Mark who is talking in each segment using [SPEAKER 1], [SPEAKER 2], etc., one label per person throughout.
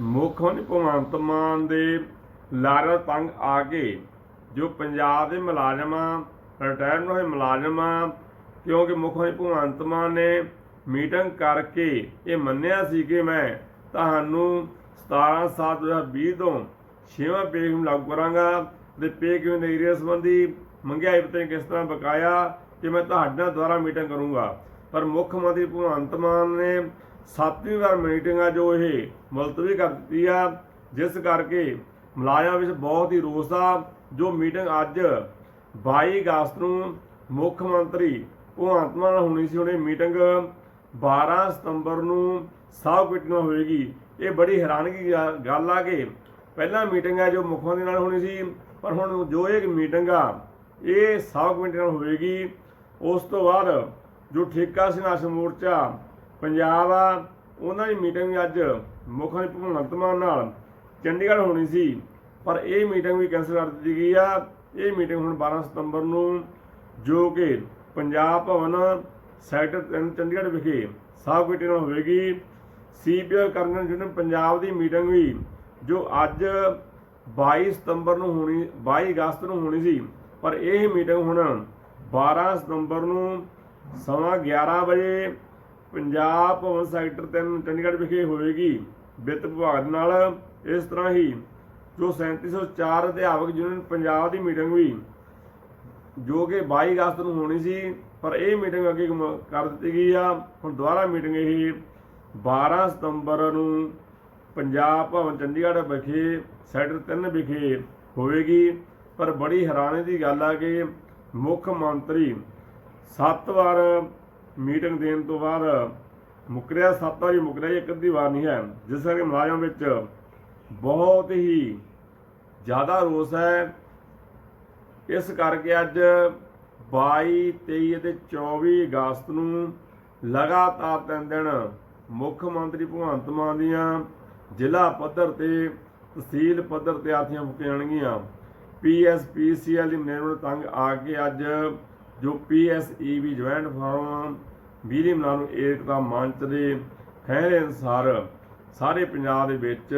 [SPEAKER 1] ਮੁੱਖ ਮੰਤਰੀ ਭਗਵੰਤ ਮਾਨ ਦੇ ਲਾਰੇ ਤੰਗ ਆ ਕੇ ਜੋ ਪੰਜਾਬ ਦੇ ਮੁਲਾਜ਼ਮਾਂ ਰਿਟਾਇਰਡ ਹੋਏ ਮੁਲਾਜ਼ਮਾਂ ਕਿਉਂਕਿ ਮੁੱਖ ਮੰਤਰੀ ਭਗਵੰਤ ਮਾਨ ਨੇ ਮੀਟਿੰਗ ਕਰਕੇ ਇਹ ਮੰਨਿਆ ਸੀ ਕਿ ਮੈਂ ਤੁਹਾਨੂੰ 17 7 2020 ਤੋਂ ਛੇਵਾਂ ਪੇ ਨੂੰ ਲਾਗੂ ਕਰਾਂਗਾ ਤੇ ਪੇ ਕਿਵੇਂ ਦੇ ਏਰੀਆ ਸੰਬੰਧੀ ਮੰਗਿਆਈ ਪਤਾ ਕਿਸ ਤਰ੍ਹਾਂ ਬਕਾਇਆ ਕਿ ਮੈਂ ਤੁਹਾਡੇ ਨਾਲ ਦੁਬਾਰਾ ਮੀਟਿੰਗ ਕਰੂੰਗਾ। ਪਰ ਮੁੱਖ ਮੰਤਰੀ ਭਗਵੰਤ ਮਾਨ ਨੇ ਸੱਤਵੀਂ ਵਾਰ ਮੀਟਿੰਗ ਆ ਜੋ ਇਹ ਮੁਲਤਵੀ ਕਰ ਦਿੱਤੀ ਆ, ਜਿਸ ਕਰਕੇ ਮੁਲਾਜ਼ਮਾਂ ਵਿੱਚ ਬਹੁਤ ਹੀ ਰੋਸ ਆ, ਜੋ ਮੀਟਿੰਗ ਅੱਜ 22 ਅਗਸਤ ਨੂੰ ਮੁੱਖ ਮੰਤਰੀ ਭਗਵੰਤ ਮਾਨ ਨਾਲ ਹੋਣੀ ਸੀ, ਉਹਨੇ ਮੀਟਿੰਗ 12 ਸਤੰਬਰ ਨੂੰ ਸਭ ਮੀਟਿੰਗ ਹੋਏਗੀ। ਇਹ ਬੜੀ ਹੈਰਾਨਗੀ ਦੀ ਗੱਲ ਆ ਕਿ ਪਹਿਲਾਂ ਮੀਟਿੰਗ ਆ ਜੋ ਮੁੱਖ ਮੰਤਰੀ ਨਾਲ ਹੋਣੀ ਸੀ, ਪਰ ਹੁਣ ਜੋ ਇਹ ਮੀਟਿੰਗ ਆ, ਇਹ ਸਭ ਕਮੇਟੀ ਨਾਲ ਹੋਏਗੀ। ਉਸ ਤੋਂ ਬਾਅਦ ਜੋ ਠੇਕਾ ਸੰਘਰਸ਼ ਮੋਰਚਾ ਪੰਜਾਬ ਆ, ਉਹਨਾਂ ਦੀ ਮੀਟਿੰਗ ਵੀ ਅੱਜ ਮੁੱਖ ਮੰਤਰੀ ਭਗਵੰਤ ਮਾਨ ਨਾਲ ਚੰਡੀਗੜ੍ਹ ਹੋਣੀ ਸੀ, ਪਰ ਇਹ ਮੀਟਿੰਗ ਵੀ ਕੈਂਸਲ ਕਰ ਦਿੱਤੀ ਗਈ ਆ। ਇਹ ਮੀਟਿੰਗ ਹੁਣ 12 ਸਤੰਬਰ ਨੂੰ ਜੋ ਕਿ ਪੰਜਾਬ ਭਵਨ ਸੈਕਟਰ 3 ਚੰਡੀਗੜ੍ਹ ਵਿਖੇ ਸਭ ਕਮੇਟੀ ਨਾਲ ਹੋਵੇਗੀ। ਸੀਪੀਆਰ ਕਰਨ ਜਿਹਨੇ ਪੰਜਾਬ ਦੀ ਮੀਟਿੰਗ ਵੀ ਜੋ ਅੱਜ 22 ਸਤੰਬਰ ਨੂੰ ਹੋਣੀ 22 ਅਗਸਤ ਨੂੰ ਹੋਣੀ ਸੀ, ਪਰ ਇਹ ਮੀਟਿੰਗ ਹੁਣ 12 ਸਤੰਬਰ ਨੂੰ ਸਮਾਂ 11 ਵਜੇ ਪੰਜਾਬ ਭਵਨ ਸੈਕਟਰ 3 ਚੰਡੀਗੜ੍ਹ ਵਿਖੇ ਹੋਵੇਗੀ ਵਿੱਤ ਵਿਭਾਗ ਨਾਲ। ਇਸ ਤਰ੍ਹਾਂ ਹੀ ਜੋ 3704 ਅਧਿਆਪਕ ਯੂਨੀਅਨ ਪੰਜਾਬ ਦੀ ਮੀਟਿੰਗ ਵੀ, ਜੋ ਕਿ 22 ਅਗਸਤ ਨੂੰ ਹੋਣੀ ਸੀ, ਪਰ ਇਹ ਮੀਟਿੰਗ ਅੱਗੇ ਕਰ ਦਿੱਤੀ ਗਈ ਆ। ਹੁਣ ਦੁਬਾਰਾ ਮੀਟਿੰਗ ਇਹ 12 ਸਤੰਬਰ ਨੂੰ ਪੰਜਾਬ ਭਵਨ ਚੰਡੀਗੜ੍ਹ ਵਿਖੇ, ਸੈਕਟਰ 3 ਵਿਖੇ ਹੋਵੇਗੀ। ਪਰ ਬੜੀ ਹੈਰਾਨੀ ਦੀ ਗੱਲ ਆ ਕਿ ਮੁੱਖ ਮੰਤਰੀ ਸੱਤ ਵਾਰ ਮੀਟਿੰਗ ਦੇਣ ਤੋਂ ਬਾਅਦ ਮੁਕਰਿਆ, ਸੱਤ ਵਾਰੀ ਮੁਕਰਿਆ, ਇੱਕ ਅੱਧੀ ਵਾਰ ਨਹੀਂ ਹੈ। ਜਿਸ ਕਰਕੇ ਮੁਲਾਜ਼ਮ ਵਿੱਚ ਬਹੁਤ ਹੀ ਜ਼ਿਆਦਾ ਰੋਸ ਹੈ। ਇਸ ਕਰਕੇ ਅੱਜ 22 23 ਅਤੇ 24 ਅਗਸਤ ਨੂੰ ਲਗਾਤਾਰ ਤਿੰਨ ਦਿਨ ਮੁੱਖ ਮੰਤਰੀ ਭਗਵੰਤ ਮਾਨ ਦੀਆਂ ਜ਼ਿਲ੍ਹਾ ਪੱਧਰ ਤੇ ਤਹਿਸੀਲ ਪੱਧਰ ਤੇ ਆਰਥੀਆਂ ਫੁੱਕੀਆਂ ਜਾਣਗੀਆਂ। ਪੀਐਸਪੀਸੀਐਲ ਦੀ ਮੈਨੇਜਮੈਂਟ ਤੰਗ ਆ ਕੇ ਅੱਜ ਜੋ ਪੀਐਸਈਬੀ ਜੁਆਇੰਟ ਫਾਰਮ ਬਿਜਲੀ ਮੁਲਾਜ਼ਮ ਏਕਤਾ ਮੰਚ ਦੇ ਫੈਸਲੇ ਅਨੁਸਾਰ ਸਾਰੇ ਪੰਜਾਬ ਦੇ ਵਿੱਚ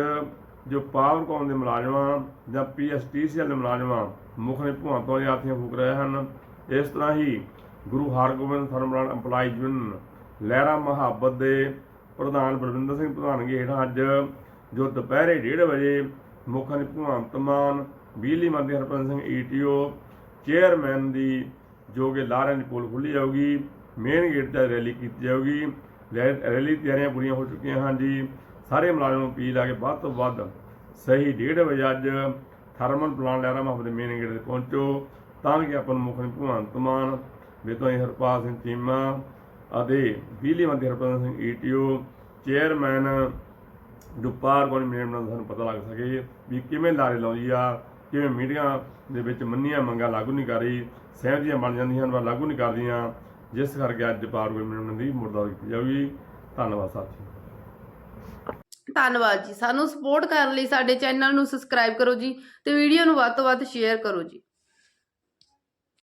[SPEAKER 1] ਜੋ ਪਾਵਰਕੌਮ ਦੇ ਮੁਲਾਜ਼ਮਾਂ ਜਾਂ ਪੀਐਸਟੀਸੀਐਲ ਦੇ ਮੁਲਾਜ਼ਮਾਂ ਮੁੱਖ ਨੇ ਭਗਵੰਤ ਮਾਨ ਦੀਆਂ ਫੂਕ ਰਹੇ ਹਨ। ਇਸ ਤਰ੍ਹਾਂ ਹੀ Guru Hargobind thermal employee union Lehra Mohabbat ਦੇ ਪ੍ਰਧਾਨ ਬਲਵਿੰਦਰ ਸਿੰਘ ਪ੍ਰਧਾਨਗੀ ਹੇਠਾਂ ਅੱਜ ਜੋ ਦੁਪਹਿਰੇ 1:30 ਵਜੇ ਮੁੱਖ ਨੇ ਭਗਵੰਤ ਮਾਨ ਬਿਜਲੀ ਮੰਤਰੀ ਹਰਪ੍ਰੀਤ ਸਿੰਘ ਈਟੀਓ ਚੇਅਰਮੈਨ ਦੀ ਜੋ ਕਿ ਲਾਹਰਿਆਂ ਦੀ ਪੋਲ ਖੁੱਲੀ ਜਾਊਗੀ ਮੇਨ ਗੇਟ 'ਤੇ ਰੈਲੀ ਕੀਤੀ ਜਾਊਗੀ। ਰੈ- ਰੈਲੀ ਤਿਆਰੀਆਂ ਪੂਰੀਆਂ ਹੋ ਚੁੱਕੀਆਂ ਹਨ ਜੀ। ਸਾਰੇ ਮੁਲਾਜ਼ਮ ਨੂੰ ਅਪੀਲ ਆ ਕੇ ਵੱਧ ਤੋਂ ਵੱਧ ਸਹੀ 1:30 ਵਜੇ ਅੱਜ ਥਰਮਲ ਪਲਾਂਟ ਲਹਿਰਾ ਮੁਹੱਬਤ ਦੇ ਮੇਨ ਗੇਟ ਤੇ ਪਹੁੰਚੋ, ਤਾਂ ਕਿ ਆਪਾਂ ਨੂੰ ਮੁੱਖ ਮੰਤਰੀ ਭਗਵੰਤ ਮਾਨ ਬੇਤੋਂ ਹਰਪਾਲ ਸਿੰਘ ਚੀਮਾ ਅਤੇ ਬਿਜਲੀ ਮੰਤਰੀ ਹਰਪਾਲ ਸਿੰਘ ਈਟੀਓ ਚੇਅਰਮੈਨ ਦੁਪਾਰ ਕੋਲ ਮੈਨੇਜਮੈਂਟ ਦਾ ਸਾਨੂੰ ਪਤਾ ਲੱਗ ਸਕੇ ਵੀ ਕਿਵੇਂ ਲਾਰੇ ਲਾਉਂਦੀ ਆ। ਕਿਵੇਂ ਮੀਡੀਆ ਦੇ ਵਿੱਚ ਮੰਨੀਆਂ ਮੰਗਾਂ ਲਾਗੂ ਨਹੀਂ ਕਰ ਰਹੀ ਸਹਿਮਤੀਆਂ ਬਣ ਜਾਂਦੀਆਂ ਹਨ ਪਰ ਲਾਗੂ ਨਹੀਂ ਕਰਦੀਆਂ। ਜਿਸ ਕਰਕੇ ਅੱਜ ਪਾਰ ਕੋਈ ਮੈਨੇਜਮੈਂਟ ਦੀ ਮੁਰਦਾਰ ਕੀਤੀ ਜਾਊਗੀ। ਧੰਨਵਾਦ ਸਾਥੀ।
[SPEAKER 2] ਧੰਨਵਾਦ ਜੀ। ਸਾਨੂੰ ਸਪੋਰਟ ਕਰਨ ਲਈ ਸਾਡੇ ਚੈਨਲ ਨੂੰ ਸਬਸਕ੍ਰਾਈਬ ਕਰੋ ਜੀ ਤੇ ਵੀਡੀਓ ਨੂੰ ਵੱਧ ਤੋਂ ਵੱਧ ਸ਼ੇਅਰ ਕਰੋ ਜੀ।